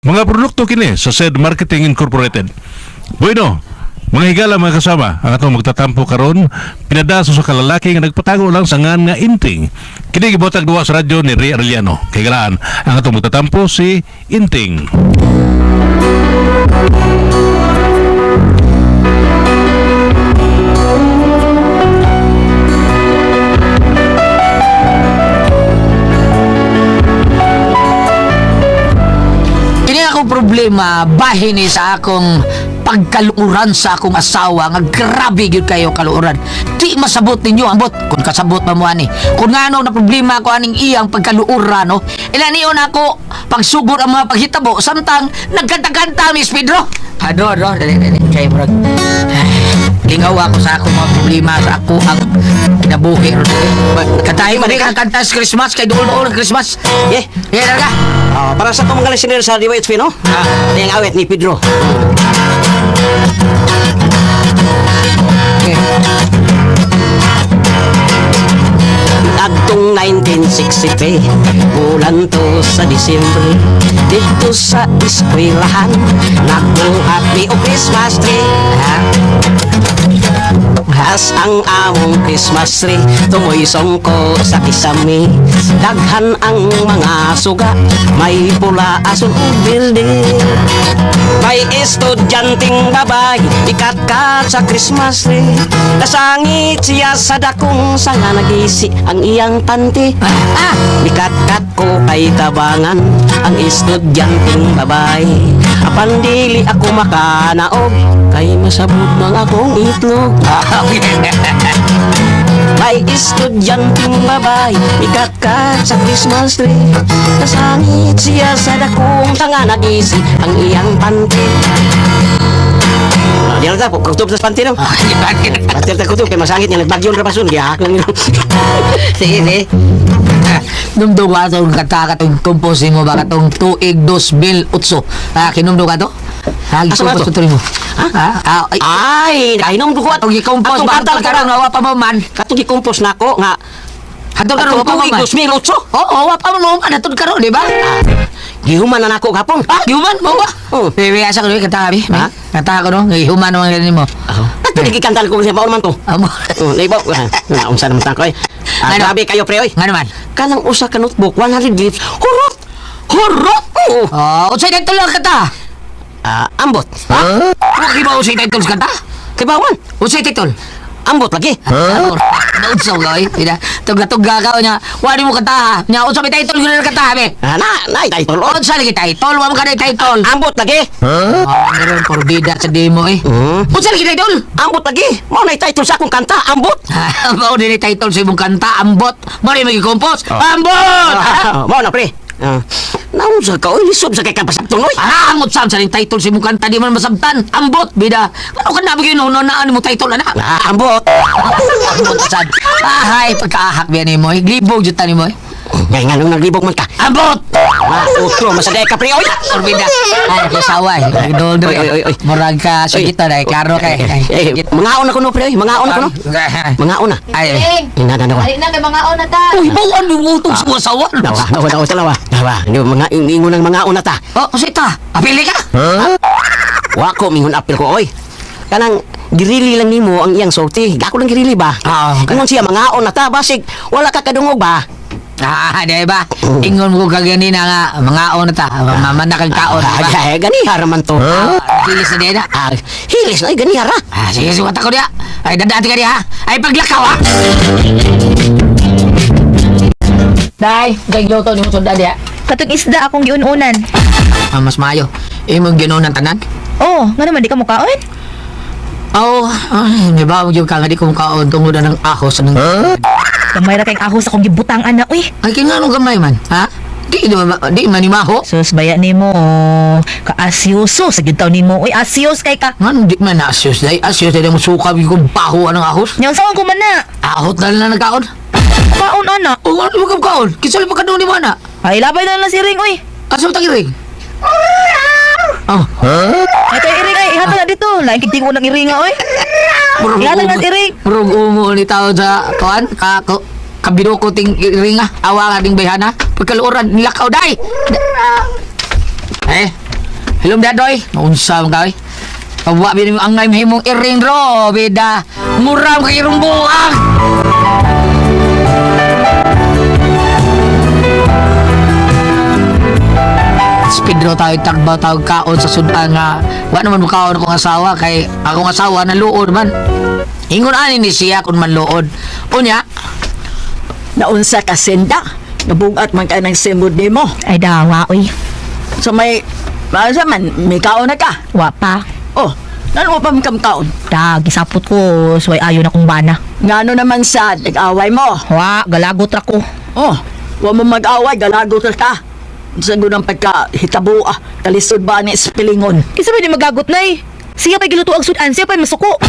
Mga produkto kini sa said Marketing Incorporated. Bueno, mga higala mga kasama, ang atong magtatampo karon pinadaso sa kalalaki nga nagpatago lang sa ngan nga Inting. Kini gibotag duwa sa radyo ni Ray Arellano. Kay ang atong magtatampo si Inting. Problema bahin ni sa akong pagkaluuran sa akong asawa nga grabe gyud kayo kaluuran. Di masabot ninyo ambot kung kasabot pa mo ani. Kung ngano na problema ko aning iyang pagkaluuran no. Ilaniyon ako pagsugod ang mga paghitabo samtang nagkanta-kanta Miss Pedro. Ano, ano, dali, dali, kay murag. Lingaw ako sa akong mga problema sa ako ang kinabuhi. Katahin mo rin ang kanta sa Christmas kay ang Christmas. Yeah. Yeah, talaga. Ah, para sa itong mga listener sa DYHP, no? Ah. Yung awit ni Pedro. Okay. Agtong 1963, bulan to sa Disyembre Dito sa eskwelahan, nakuhat ni o Christmas tree Ha? Has ang among Christmas tree Tumoy songko sa kisame Daghan ang mga suga May pula asul ug building May estudyanteng babay Ikat-kat sa Christmas tree. Nasangit siya sa dakong Sanga nagisi ang iyang panty Ah, Mikat-kat ko kay tabangan Ang estudyanteng babay Apan dili ako makanaog Kay masabot mga akong itlog. May estudyanteng babay Mikat-kat sa Christmas tree. Nasangit siya sa dakong Sanga nagisi ang iyang panty. Di na ta, kutob sa panty no? Ah? Batil ta kutob kay masangit niya nagbagyon ra pasun Gihak lang Sige, sige Numdo ka itong kata katong composing mo ba katong tuig 2008. Ah, kinumdo ka to? Ah, gicompose to? to mo. Ah, ah, ay, Ay, kainom ko at Atong i-compose ba? Atong karang nawa pa mo man. Katong i-compose na ako nga pa mo tuig man. 2008 Oo, wa pa mo man. Atong karang, di ba? Gihuman na nako gapon Ah, gihuman mo ba? Oo. Bebe, asa ko doon, kata kami. Ha? Kata ko doon, gihuman mo ang mo. Ato nagikantal ko sa baon man ko Amo. Oh, naibaw na unsa naman ta ko eh Ah, Ano? grabe kayo pre oy Nga naman. Kanang usa ka notebook 100 gifts Hurot Hurot Oo Oh, unsay lang kata? Ah, ambot Ha? Wa di ba unsay title sa kata? Kay bawon Unsay title? Ambot lagi Ah, naunsaw ka, oy. Ina, tuga-tuga ka, nya. Wali mo kata, nya. Unsa may title gano'n kata, be? Ah, na na title oh. Unsa lagi title? Wa mo ka na title. Ambot lagi Ah, meron porbida sa demo, eh. Hmm Unsa lagi title? Ambot lagi Mao na title sa akong kanta Ambot Ah, Mao din yung title sa imong kanta, ambot. Mao din mag-compose. Ambot! Ah, Mao na pre Ah, Naunsa ka oy lisod sa kay kapasabton oy Ah, amot sam sa ning title sa imong kanta, di man masabtan. Ambot, bida. Ano ka na bigyan no na ano mo title ana? Ah, ambot Ambot sad. Ah, hay pagkaahak biyan ni mo. Glibog jud tani mo. eh. Ngay nga nung naglibog man ka. Ambot! Ah, utro masaday ka pre. Oy! Porbida. Ay, kasaway. Nagdol Oy, oy, oy, oy. Murag ka na, klaro kay. Eh, eh, mga una ko no pre. Oy mga una ko no. Mga una Ay, Ing! ina na nawa Ay na, may mga ona ta! Uy, bawan mo mo itong suwasawan. nawa nawa nawa talawa nawa. Hindi mga ingon ng mga una ta. Oh, kasi ta, apili ka. wa ko mingon apil ko oy. Kanang girili lang nimo ang iyang sorti. Ako lang girili ba? Ah, okay. ingon siya mga una ta basig. Wala ka kadungog ba Ah, di ba? Ingon mo kagani na nga, mga on ta, mamana kang kaon. ah, diba? gaya gani haraman to Ah, Bilis na din na. ah hilis na ay gani hara Ah, sige, suwat ako niya. Ay, dadati ka niya, ha? Ay, paglakaw, ha? Day, kay luto ni mo sundan niya. Katong isda akong giununan. Ah, mas mayo. Imong ginoon ng tanan? Oh, nga naman di ka mukaon? Oo, ay, may bawang yung kanga di kong kaon tungod na ng ahos ng... Gamay ra kayong ahos akong gibutang ana, uy. Ay, kinanong gamay man, ha? Di, di, ma- di manimaho. Sus, baya ni mo. Kaasyoso. Sa gintaw ni mo. Uy, asyos kay ka. Nga, di man na asyos day. Asyos day mo suka yung baho anong ahos. Nyaw saan ko man na. Ahot na lang nagkaon. Kaon ana. O, ano mo kang kaon? Kisali pa ka doon ni mana. Ay, labay na lang si Ring, uy. Asa mo tagiring? Oh, kay Iring, ay, ihatag na dito. Lain kiting unang iringa, uy. murag Ihatag na umo- si Ring. Murag umo ni tao sa kawan. Ka, ka, kabino ko ting ringa. Awa nga ding bayhana. Pagkaluoran, nilakaw day. Eh, Hello, dadoy. Naunsa mo kay? Kawa bini mo angay mahimong iring ro, bida. Muram kay irong buang. Speed raw tayo tagbaw tawag kaon sa sudan nga wa naman mukaon akong asawa kay akong asawa na luod man. Ingon ani ni siya kung man luod. Unya, Naunsa ka senda. Nabugat man ka ng simod ni mo. Ay dawa, uy. So may, masa man, may kaon na ka. Wa pa. Oh, nano mo pa may kaon? Da, gisapot ko, suway ayo na kong bana. Ngano naman sa nag-away mo? Wa, galagot ra ko. Oh, wa mo mag-away, galagot ka. Sa gunang pagka hitabo ah, kalisod ba ni spilingon. Kisa ba di magagot na eh? Siya pa'y giluto ang sudan, siya pa'y masuko.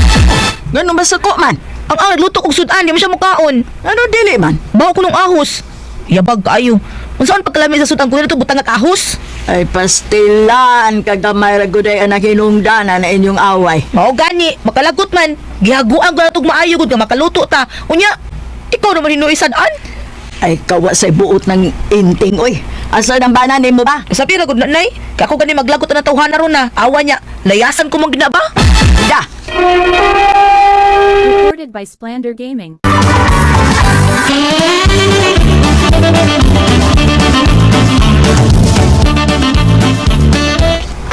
Ngano ba sa ko man? Ang ang nagluto og sudan, di mo siya mukaon. Ano dili man? Bawa ko ng ahos. Yabag kaayo. Kung saan pagkalami sa sudan ko na ito, butang at ahos. Ay pastilan, kagamay raguday anak hinungdanan na inyong away. Mao gani, makalagot man. Gihaguan ko na itong maayo gud nga makaluto ta. Unya, ikaw naman hinuoy sadaan. Ay kawa sa buot ng inting, oy. Asa nang banan mo ba? Sabi ra gud na nay, kaya ako gani maglagot na tawhana ron na. Awa niya, layasan ko mong ginaba. Da, Recorded by Splander Gaming.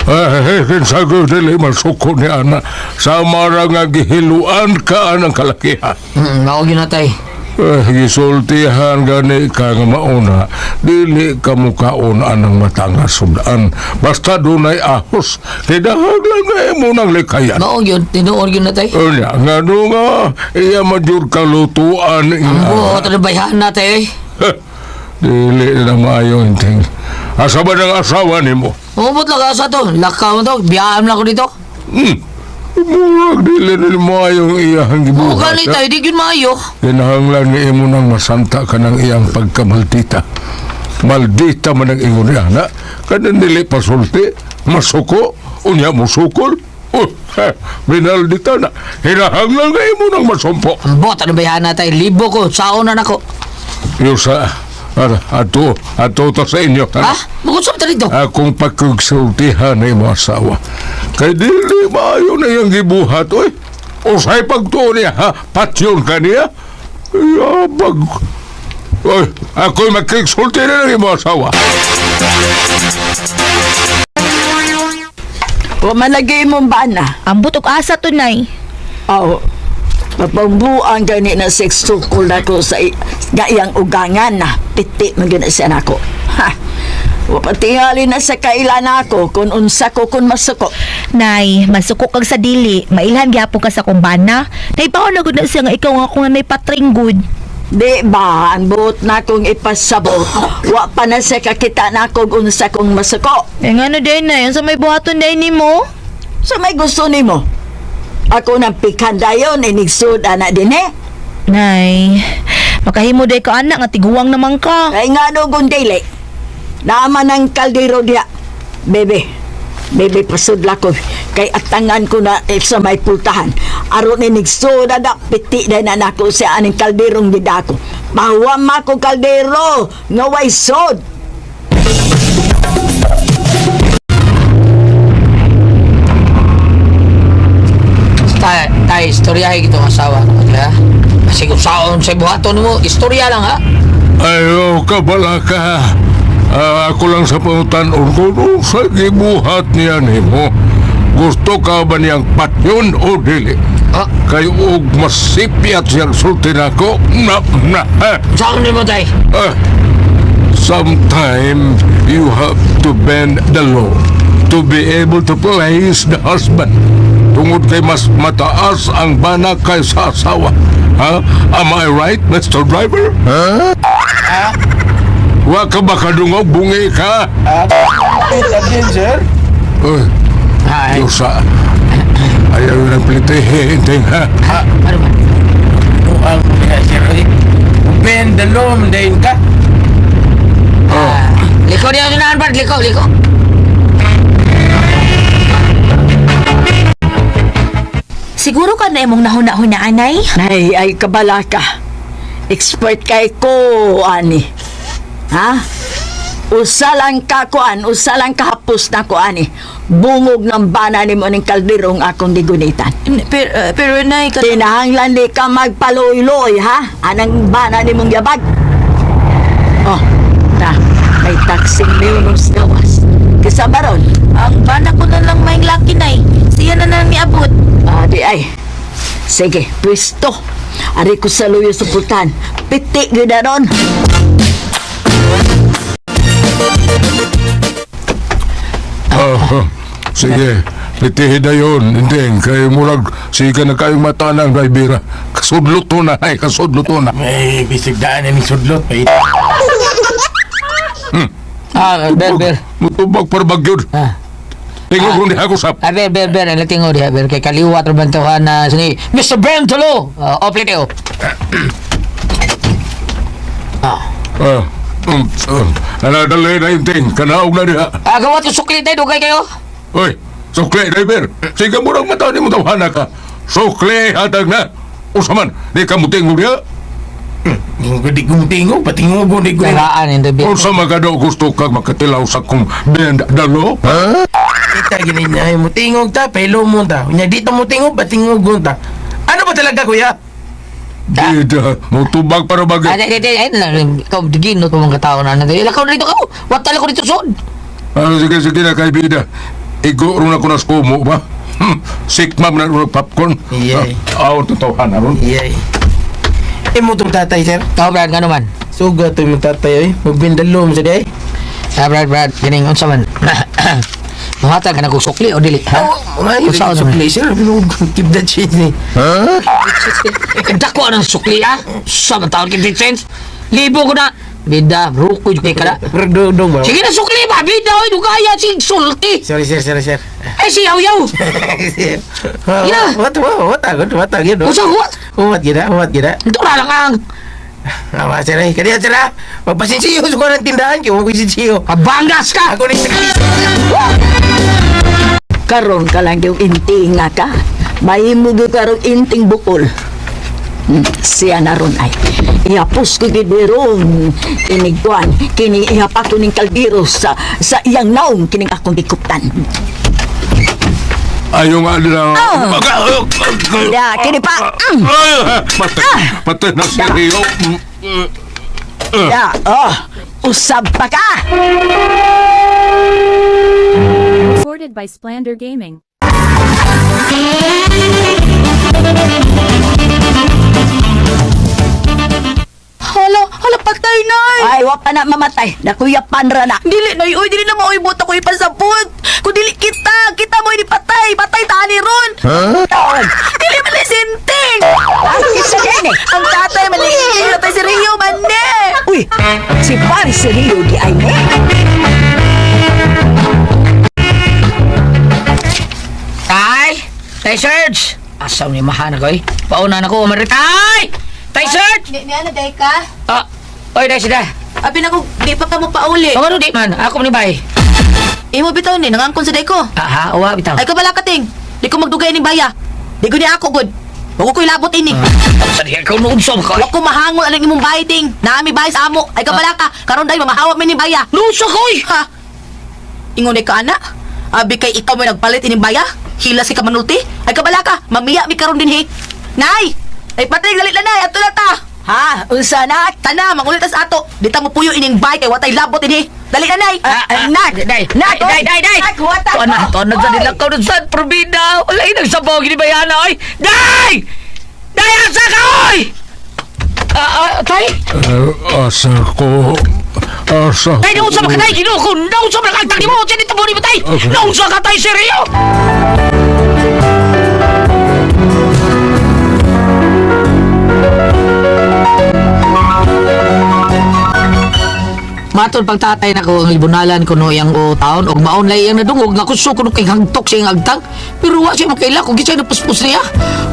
Eh, kinsago dili masuko ni ana sa mara nga gihiluan ka anang kalakihan. hmm, mao gyud na tay. Eh, gisultihan gani ka nga mauna, dili ka mukaon anang matanga sudan. Basta dunay ahos, kidahag lang nga imo nang likayan. Mao gyud tinuod gyud na tay. Unya, nga do nga, iya majur kalutuan Ang iya. buot na tay. Dili na maayo inting. Asa ba ng asawa ni mo? Umot lang sa to. Lakaw to. Biyaan lang ko dito. Hmm. Murag dili na maayo ang iyahang Oo, gibuhat. gani tayo. Di yun maayo. Kinahanglan ni imo nang masanta ka ng iyang pagkamaldita. Maldita man ang ingon niya, na? Kanan nili pasulti, masuko, unya musukol. Uh, eh, binaldita na. Hinahanglan nga imo nang masumpo. Ang buot na bayhan na tayo. Libo ko. Saon na nako. Yusa, ato, ato to sa inyo. Ha? Bukod sa dito. Akong pagkagsultihan na imo asawa. Kay dili maayo na yung gibuhat, oy. Usay pagtuon niya, ha? Patyon ka niya. Yabag. Oy, ako'y magkagsulti na ng imo asawa. wa man lagi imong bana. Ambot og asa to nay. Aw, mapambuang gani na sex sukol na ko sa i- iyang ugangan na piti man gani siya nako. Ha. Wa patingali na sa kailan ako kung unsa ko kung masuko. Nay, masuko kag sa dili, mailhan gyapon ka sa kumbana. Nay baon na gud na siya nga ikaw nga kung nay patring good. Di ba, ang buot na kong ipasabot, wa pa na sa kakita na kong unsa kong masuko. Eh nga no day nay, sa may buhaton day nimo? Sa may gusto nimo. Ako nang pikandayon, inigsud anak din eh. Nay, makahimo day ka anak nga tiguwang naman ka. Kay nga no gundili. Naman ang kaldero diya. Bebe, bebe pasudla ko. Kay atangan ko na eh, sa may pultahan. Aron inigso na da, piti na na nako sa aning kalderong gidako. Mahawam ako kaldero, nga way sod. Tay, tay. Istoryahe kitong asawa. Ha? Kasi kung saon sa buhaton mo. Istorya lang ha. Ayaw ka bala ka. Ah, ako lang sa pangutan-on ko nung sa gibuhat niya ni mo. Gusto ka ba niyang patyon o dili? Ha? Kayo og masipyat siyang sulti na ko. Na, na, ha? Saon din mo tay. Uh, sometime you have to bend the law to be able to please the husband. Tungod kay mas mataas ang bana kaysa asawa. Ha? Am I right, Mr. Driver? Ha? Wa ka ba kadungog bungi ka? Sabihin, sir. Uy, Ay. Diyosa. Ayaw ang plitihin, ting ha? Ano man? Ang mga sir. Ben, dalom, dahin ka. Ah, liko niya sunahan pa. Liko, liko. Siguro ka na imong nahuna-huna anay? Nay, ay kabala ka. Expert kay ko, ani. Ha? Usa lang ka kuan, usa lang kahapos na kuan eh. Bungog ng bana ni mo ning kalderong akong digunitan. Pero, pero nay, ka... Tinahanglan di ka magpaloy-loy, ha? Anang bana ni mong yabag? Oh, na, may taksing minus gawas. Kasama ron? Ang bana ko na lang may laki nay. Siya na lang niabot. Ah, di ay. Sige, pwesto. Ari ko sa luyo sa pultan. Piti gina ron. Ah, sige, litihin na yun. Hindi, kay murag sige na kayong mata ng Raibira. Kasudlot to na, ay, kasudlot to na. May bisig daan na ni Sudlot. May Ah, ber, ber. Mutubag para bagyod. Ah. Tingnan ko hindi ako sa... Ah, ber, ber, ber. Ano tingo diha, ber. Kay kaliwat ro man ka na sini. Mr. Bentolo! Uh, lite, oh. Ah. Ah, um, um, nanadali na yung ting, kanaog na niya. Ah, gawat ko sukli tayo, dugay kayo. Hoy, sukle, driver. Sige, murag mata ni mo tawhana ka. Sukle, hatag na. Usaman, di ka muting mo niya. Gudi gumtingo, patingo gudi gudi. Karaan, hindi, ber. Kung sa magado gusto kag makatilaw sa kong bend dalo, ha? Kita gini niya, mutingog ta, pelo mo ta. Nya dito mutingog, patingog ta. Ano ba talaga kuya? Bida, mutubag para Ah, bagay. di, di. Ayun lang. Ikaw, digino ko mga tao na. Ilakaw na dito ka. Wat tala ko dito sud. Ah, sige, sige na kay Bida. Igo rin ako na skumo ba? Hmm, sikmam na rin popcorn. Iyay. Ah, Aw, totoo na ron. Iyay. Eh mo tong tatay sir. Ikaw, Brad, gano man. Suga to yung tatay oy. Magbindalom sa day. Ah, Brad, Brad. Ganing, unsa man. Mahatag ka na sukli o dili. Ha? Oh, mga Kung saan sa naman? place sir. Keep that shit ni. Dako ng sukli, ah. Sa taon kinti sense. Libo ko na. Bida, ruko yung kay kada. Pero dong ba? Sige na sukli ba? Bida, oy, dugaya si sulti. Sorry sir, sorry sir. Eh, si yaw-yaw. Yeah. What what what agad what agad. Usa, what? What gida? What gida? Ito na lang ang Awa sir ay kaniya sir ah. Magpasinsiyo sa kuha ng tindahan ko. Magpasinsiyo. kabangas ka. Ako ni Karon ka lang yung inting nga ka. Mahimo gyud karon inting bukol. Hmm, siya na ron ay. Ihapos ko gid ron. Inigwan. Kini ihapak ko ning kaldero sa sa iyang naong kining akong gikuptan. Ayaw nga nila. Ya, kini pa. Mm. Ah, Patay, patay na si Rio. Ya, oh. Usab pa ka. Recorded by Splander Gaming. Hala, hala patay nay. Ay, wa pa na mamatay. Nakuyapan ra na. Dili nay, oy, dili na maoy buta ko ipasabot. Kung dili kita, kita mo ni patay, patay tani ron. Taon. Dili man lisinting. Ano isa din eh? Ang tatay man ni tatay si Rio man ne. Uy, si Paris Rio di ay ne. Tay Serge! Asaw ni mahana ko eh. Pauna na ko, umaritay! Tay Serge! Di, di ano day ka? Ah, oy, day sida. Abi na ko, di pa ka mo pauli. Ang ano di man, ako ni bay. Imo bitaw ni, nangangkon sa day ko. Ah, ha, uwa, bitaw. Ay ko bala kating. Di ko magdugay ni baya. Di ko ni ako good. Huwag ko ilabot ini. Sa diya ka nuunsom ko. Huwag ko mahangol alang imong bahay ting. Naami bahay sa amo. Ay ka bala ka. Karon day mamahawa mi ni baya. Nusa ko eh! Ha? Ingon ka ana? Abi kay ikaw may nagpalit ining baya? Hila si kamanulti? Ay kabala ka, mamiya mi karon din hi. Nay! Ay patay galit na nay, ato na ta. Ha? Unsa na? Tana, mangulit ato. Di ta mo puyo ining bay kay watay labot ini. Dali na nay. Ah, ah, Nag! Day, Nag! day, day, day! Nag! Huwata! Tuan na, tuan na sa nila ka rin sa probida. Wala yung nagsabaw, gini bayana, oy! Day! Day, asa ka, oy! Ah, ah, tay? Asa ko. Asa Tay, naunsa ba ka, tay? Ginuko, naunsa ba ka, tagi mo, siya dito mo ni ba, tay? Naunsa ka, tay, seryo? Matod pagtatay na ko ang ibunalan ko no yang o taon. Og maon lay yang nadungog. Nga kuso ko kay hangtok siya ang agtang pero wa siya makaila kung gisay na puspos niya.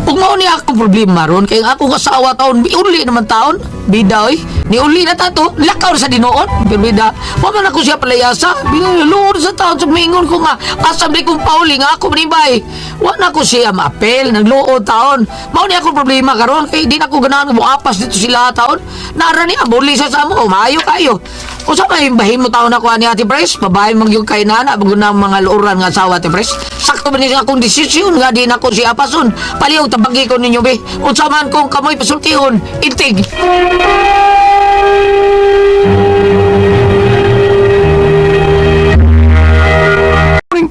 Ug maon niya akong problema ron. Kay ang akong asawa taon uli naman taon. Bida oy. Ni uli na tato. Lakaw na sa dinoon. Pero bida wa man ako siya palayasa. Bida luod sa taon sa mingon ko nga. Asam di kong pauli nga ako manibay. Wa na ko siya maapel nagluod taon. Mao ni akong problema karon. Kay di na ko ganahan mo apas dito sila taon. Nara niya buli sa samo maayo kayo Kung sa may bahin mo taon ako ni Ate Pres, babae mag yung kay nana, bago na mga luuran nga asawa Ate Pres. Sakto ba niya akong desisyon nga di na ko si Apason. Paliw, tabagi ko ninyo be. Unsa man kung kamoy pasultihon, itig.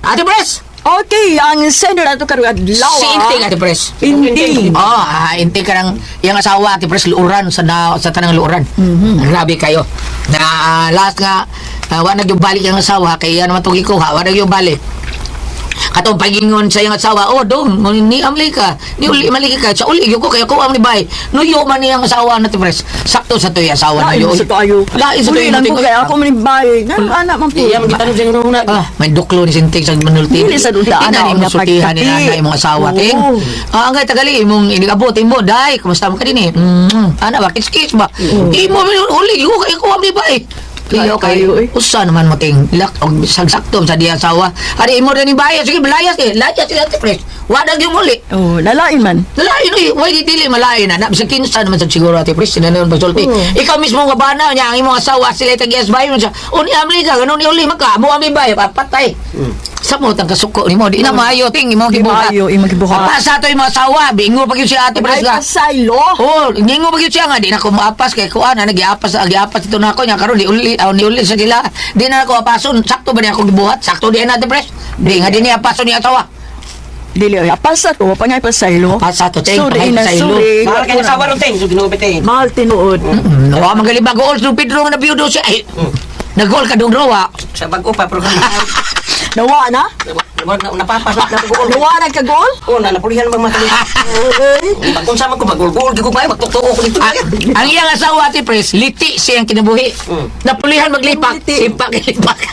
Ate Pres! Okay, ang sender ato karon adlaw. Si Intig, Ate Pres. Hindi. Oh, ah, inti ka ng yung asawa, Ate Pres, luuran sa, na, sa tanang luuran. Grabe kayo. Na ah, last nga, uh, wala yung balik yung asawa, kaya naman itong ikuha, wala yung balik. Katong pagingon sa iyang asawa, oh, doon, ni amli ka, ni uli maliki ka, sa uli, ko kaya ko ang ni bay. Nuyo man niyang asawa na Pres. Sakto sa yung asawa na yun. sa kayo. Lain sa ko yung kaya ako manibay. Nga anak man po. Iya, magtanong siya nung una. Ah, may duklo ni Sintig sa manulti. Dili sa ako imong nga sultihan ni nanay imong asawa, ting. Ah, angay tagali imong inigabot imo, dai, kumusta mo ka din eh? Mm, ana ba kiss ba? Imo man uli, ko kay ko ni ba eh. Iyo kayo, kay eh. usa naman mo ting lak og sagsakto sa diya asawa. Ari imo rin ni bayas sige belayas eh. Layas sila ti pres. Wa dag yung uli. Oh, nalain man. Nalain eh, way dili malain na. Bisag kinsa naman sa siguro ati pres sinanon pagsulti. Ikaw mismo nga bana niya ang imong asawa sila tagyas bayo mo siya. Uni amli ka ganun ni uli maka mo amli bayo patay. Sa mo tang kasuko ni mo di na maayo ting imo Di gibuhat. maayo, imong gibuhat. Pa sa to imong asawa bingo pag yun si ate pres Ay, ka. pasaylo. Oh, ngingo pag yun siya nga di na ko maapas kay kuan na nagiapas nagiapas ito na ako nya karon di uli ni uli sa sila. Di na ako apason sakto ba niya ako gibuhat? Sakto di na ate pres. Di nga di niya apason ni asawa. Dili, apasa to, pangay pasaylo. Pasa to, ting, Sorry pangay na, pasaylo. sorry. Mahal kayo sa ron, Ting. So, ginugupit, Ting. Mahal tinuod. No, mm, magaling ba goal sa Pedro nga nabiyudo siya. Ay, nag-goal ka dong rawa. Sa bago pa, pero kung Nawa na? napapas na nag-goal. Nawa na ka gol? Oo, na, napulihan bang matali. Kung sama ko, mag-goal-goal, gigugay, magtuktuko ko dito. Ah, ang iyang asawa, Ate Pres, liti siyang kinabuhi. Mm. Napulihan maglipak. Sipak, lipak.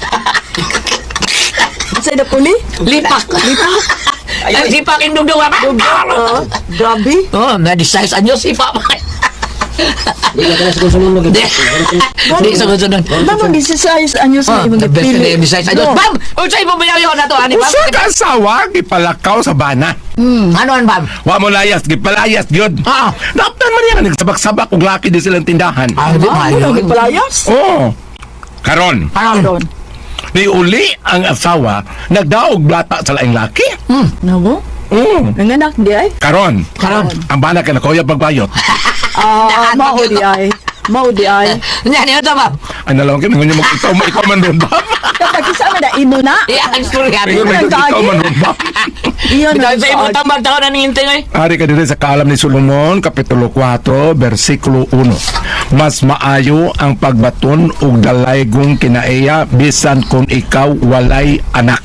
Sa na puli? lipak. Lipak. Ay, sipak yung dugdug, ba? Ah, grabe. Oh, na-decise anyo sipak. Di ka na sa konsumo Di. Di, sunod-sunod. Naman, disisayas anyo sa Oh, imong the best na gipili. decide anyo. Bam! Unsay mo bayaw yun na to, ani, Bam? Usa ka asawa, gipalakaw sa bana. Ano an, Bam? Wa mo layas, gipalayas gyud. Ah. Naptan man yan, nagsabak-sabak og laki di silang tindahan. Ah, di Ah, maayo. ano, gipalayas? Oh. Karon, Karon. Ni uli ang asawa nagdaog blata sa laing laki. Namo? Mm. Nanganak di ay? Karon, Karon. ang bana ka na kuya pagbayot. Ah, mao di ay. Mao di ay. Yan, yun to, Bam. Ay nalawang kami ngunyo mo ikaw man ron ba? Kapag kasama na imo na. Iya, ang story, Ate Ingon Pres. man ikaw man ba? Iyon na sa imo tambag taon na ningintay ngay. Ari ka dito sa kalam ni Solomon, Kapitulo 4, versikulo 1. Mas maayo ang pagbaton og dalaygong kinaiya bisan kung ikaw walay anak.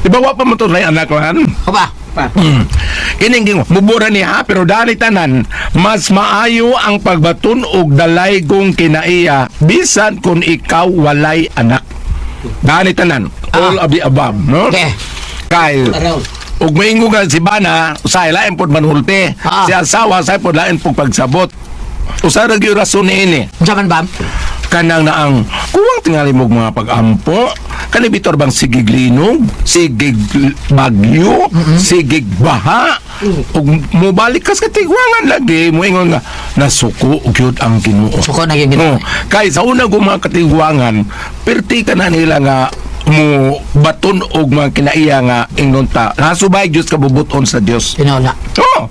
Di ba wa pa mo to lay anak lan? O ba? Mm. Kining gingo, mubura niya pero dali tanan, mas maayo ang pagbaton og dalaygong kinaiya bisan kung ikaw walay anak. Dali tanan, all of the above, no? Okay. Kay Around. ug maingo nga si Bana, usay lain pod manulti. Ah. Si asawa say pod lain pod pagsabot. Usa ra gyud rason niini. Unsa man, Bam? Kanang na ang kuwang tingali mo mga pag-ampo, kani bitor bang sigig linog, sigig bagyo, sigig baha, ug mobalik kas katigwangan lagi mo ingon nga nasuko gyud ang Ginoo. Suko na yung Oh, kay sa una kong mga katigwangan, perti ka na nila nga mo baton og mga kinaiya nga ingnon ta. Nasubay Dios kabubuton sa Dios. Tinola. Oh.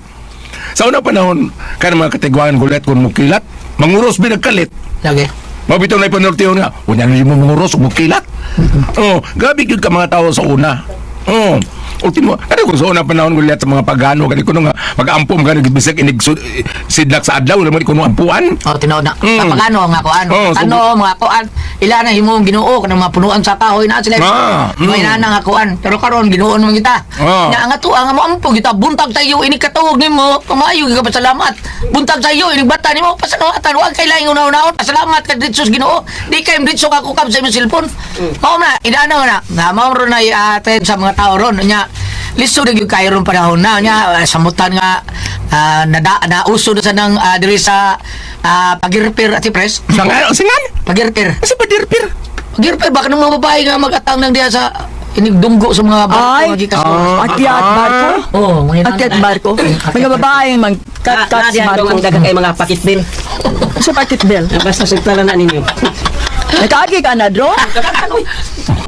Sa unang panahon, kan mga katigwangan gulat kung mukilat, manguros binagkalit. Lagi. Mabitong na ipanultiyon nga, unya na mo manguros ug mukilat. oh, grabe gyud ka mga tao sa una. Oh, ultimo, ano ko sa unang panahon gulat sa mga pagano, kani ko nga mag-ampom ka bisag inig sidlak sa adlaw, naman ko ampuan. O, tinola. Mm. Kapagano, mga kuan. Oh, ano, mga kuan. Ila na himo ginoo kanang mga punuan sa kahoy na sila. Ah, mm. May nana nga kuan. Pero karon ginuon man kita. Ah. Nga nga to ang mo ampo kita buntag sa iyo ini katuog nimo. Kumayo ka pasalamat. Buntag sa iyo ini bata nimo pasalamatan. Wa kay laing una-unaon. Pasalamat ka ditsos Ginoo. Di kay ditso ka ko kam sa imong cellphone. Mao na idana na. Nga mao ron na aten sa mga tao ron nya. Listo na yung kayo ron panahon na nya ah, samutan nga ah, nada na uso na sa nang ah, diri sa ah, pagirpir at pres. Sa nga, singan? Pagirpir. Kasi padirpir. Pagirpir baka ng mga babae nga magatang nang diya sa inigdunggo sa mga barko Ay, nga gikas. akyat barko. Oh, mga Akyat barko. Mga Kadihan sa daw barko. ang dagang kay mga pakit bill. Sa pakit bell. Basta sigtala na ninyo. Nakaagi ka na, Dro?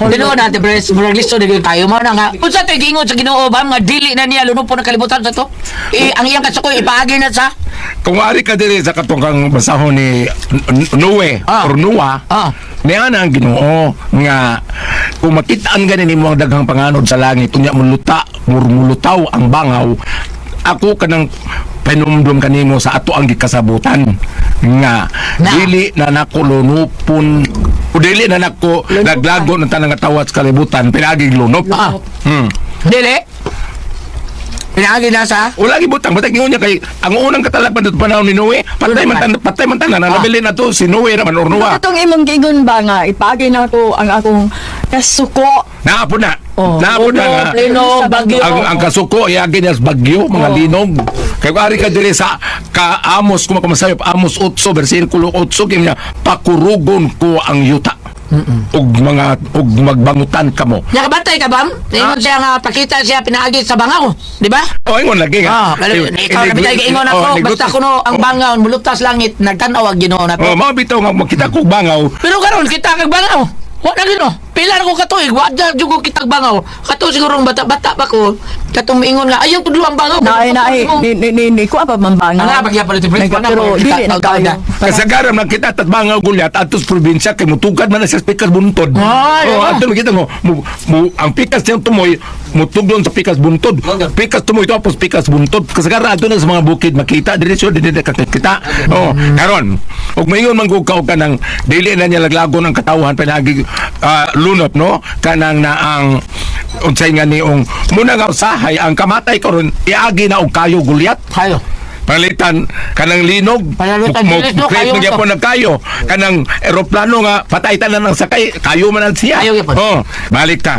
Ginoo natin, Bres. Murag listo na gyud tayo. Mao na nga. Unsa to gingon sa Ginoo ba nga dili na niya luno po nakalimutan sa to. Eh, ang iyang kasukoy ipaagi na sa Kung ari ka diri sa katungkang basahon ni Noe Ah. or Noah, Ah. niya na ang ginoo nga kung makitaan ganin nimo ang daghang panganod sa langit unya muluta murmulutaw ang bangaw ako kanang penumdum kanimo sa ato ang gikasabutan nga Na. dili na nako lunupon o dili na nako naglago ng tanang tawat sa kalibutan pinagig lunop Ah. hmm. dili. Pinaagi na sa Wala gibutang batay ingon niya kay ang unang katalagpan dito panahon ni Noe patay man tan patay man tanan Ah. nabili na to si Noe naman or Noah Itong imong gigon ba nga, ipagi na ko ang akong kasuko. Naapo na. Oh. Naapo na bagyo. Ang, ang kasuko, iagin niya sa bagyo, mga linog. Kaya kung ari ka diri sa ka-Amos, kung makamasayop, Amos 8, versikulo 8, kaya niya, pakurugon ko ang yuta. ug mga ug magbangutan kamo. Nakabantay ka bam? Ingon siya nga pakita siya pinaagi sa bangaw, di ba? O ingon lagi Ah, nga. pero Eh, ikaw na bitay ka ingon oh, ako, nigutos- basta kuno ang oh, bangaw mulutas langit nagtan-aw ang Ginoo na Oh, mga bitaw nga makita kog bangaw. Pero karon kita kag bangaw. Wa na gino. Pila na ko katuig, wa na jud ko kitag bangaw. Kato siguro bata-bata pa ko. Katong miingon nga ayaw tudlo ang bangaw. Naay, naay, ni, ni, ni, ni, ko apa mambanga. Ang nga, bagya pala ito, Prince. Pero, Ano, dili na kayo. na. Kasagaram lang kita at bangaw gulyat atos probinsya kay mutugad man na sa speaker buntod. Ay, oh, ato makita mo, ang pikas niyang tumoy mutugdon sa pikas buntod. Pikas tumoy tapos pikas buntod. Kasagaran ato na sa mga bukid makita diretso dili na kakita. Oh, karon. Ug mayon man kog ka nang dili na niya laglago ng katawhan pinagi ah, lunop no kanang na ang unsay nga niong muna nga usahay ang kamatay karon iagi na og kayo gulyat Hayo. Palitan kanang linog. Palitan, mo create kayo mo gyapon to. na kayo kanang eroplano nga patay tanan ng sakay. Kayo man ang siya. Kayo gyapon. oh balik ta.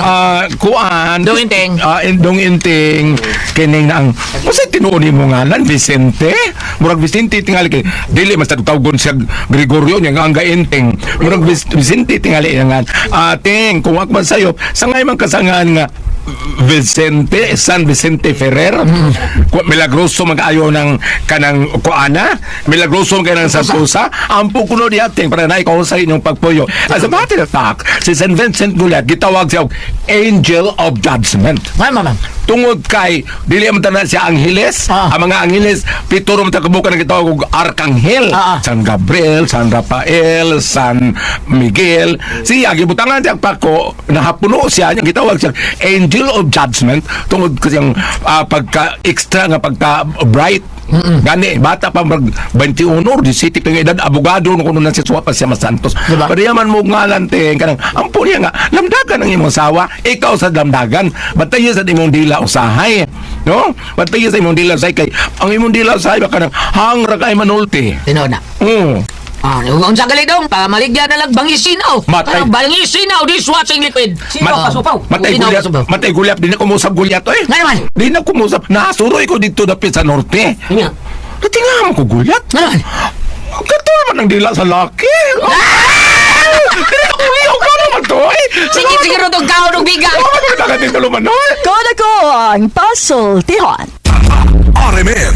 Ah, kuan. Dong inting. ah indong inting. Kining na ang usa tinuon mo ngalan Vicente. Murag Vicente tingali kay dili mas tawgon siya Gregorio nya nga ang gainting murag Vic- Vicente tingali nga ating kung akman sayo sangay man kasangan nga Vicente San Vicente Ferrer. Ku- milagroso mag-ayo ng kanang kuana. Milagroso mag ng Santosa ampo kuno di ating para na ikaw sa inyong pagpuyo. As a matter of fact si San Vincent Gulat gitawag siya Angel of Judgment. Ay, mama. tungod kay dili man tanan siya angheles Ah. ang mga angheles pituro man ta kabuka na gitawag og arkanghel. Ah, ah. San Gabriel San Rafael San Miguel. Siya gibutangan siya pako nahapuno siya niya gitawag siya angel of judgment tungod ko siyang ah, pagka extra nga pagka bright Gani, bata pa mag 21 or 17 pa nga edad, abogado no kuno na si Suwa pa siya santos. Diba? Pero yaman mo ngalan te, kanang, ampo niya nga, lamdagan ang imong sawa, ikaw sa lamdagan, batayo sa imong dila usahay. No? Batayo sa imong dila usahay, kay, ang imong dila usahay, baka nang, hangra kay manulti. Tino na. Oo. Ah, kung sa gali dong, pamaligyan na lang bangisinaw. Matay. Ah, Bangisinaw, dishwashing liquid. Sino Mat- kasupaw? Matay gulyat, kasupaw? matay gulyat, di na kumusap gulyat eh. Nga naman. Di na kumusap, nasuroy ko dito dapit sa norte. Nga. Natinga mo ko gulyat. Nga naman. Katul man ang dila sa laki. Kinakuliyaw ka naman to eh. Sige, sige ro tong kao ng biga. Ano ba nakating taluman no? Koda ko ang puzzle, tihon. RMN